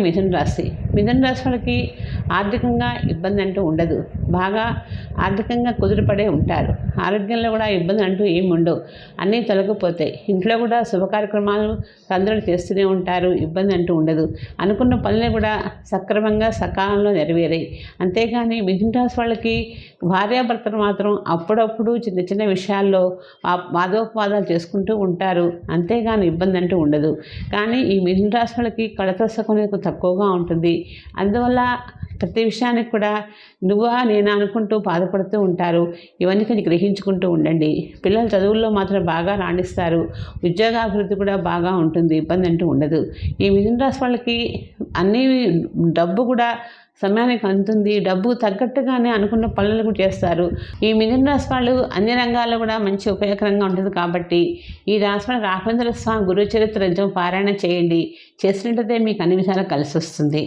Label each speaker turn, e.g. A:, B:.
A: మిథున రాశి. మిథున రాశి వాళ్ళకి ఆర్థికంగా ఇబ్బంది అంటూ ఉండదు. బాగా ఆర్థికంగా కుదురుపడే ఉంటారు. ఆరోగ్యంలో కూడా ఇబ్బంది అంటూ ఏమి ఉండవు. అన్నీ తొలగిపోతాయి. ఇంట్లో కూడా శుభ కార్యక్రమాలు సందడి చేస్తూనే ఉంటారు. ఇబ్బంది అంటూ ఉండదు. అనుకున్న పనులు కూడా సక్రమంగా సకాలంలో నెరవేరాయి. అంతేగాని మిథున రాశి వాళ్ళకి భార్యాభర్తలు మాత్రం అప్పుడప్పుడు చిన్న చిన్న విషయాల్లో వాదోపవాదాలు చేసుకుంటూ ఉంటారు. అంతేగాని ఇబ్బంది అంటూ ఉండదు. కానీ ఈ మిథున రాశి వాళ్ళకి కళతస్సకం అనేది తక్కువగా ఉంటుంది. అందువల్ల ప్రతి విషయానికి కూడా నువ్వా నేను అనుకుంటూ బాధపడుతూ ఉంటారు. ఇవన్నీ కొంచెం గ్రహించుకుంటూ ఉండండి. పిల్లలు చదువుల్లో మాత్రం బాగా రాణిస్తారు. ఉద్యోగాభివృద్ధి కూడా బాగా ఉంటుంది. ఇబ్బంది అంటూ ఉండదు. ఈ మిథున రాశి వాళ్ళకి అన్ని డబ్బు కూడా సమయానికి అందుతుంది. డబ్బు తగ్గట్టుగానే అనుకున్న పనులు కూడా చేస్తారు. ఈ మిథున రాశి వాళ్ళు అన్ని రంగాల్లో కూడా మంచి ఉపయోగకరంగా ఉంటుంది కాబట్టి ఈ రాశి వాళ్ళ రాఘవేంద్ర స్వామి గురు చరిత్ర నిజం పారాయణ చేయండి. చేసినట్టయితే మీకు అన్ని విధాలు కలిసి వస్తుంది.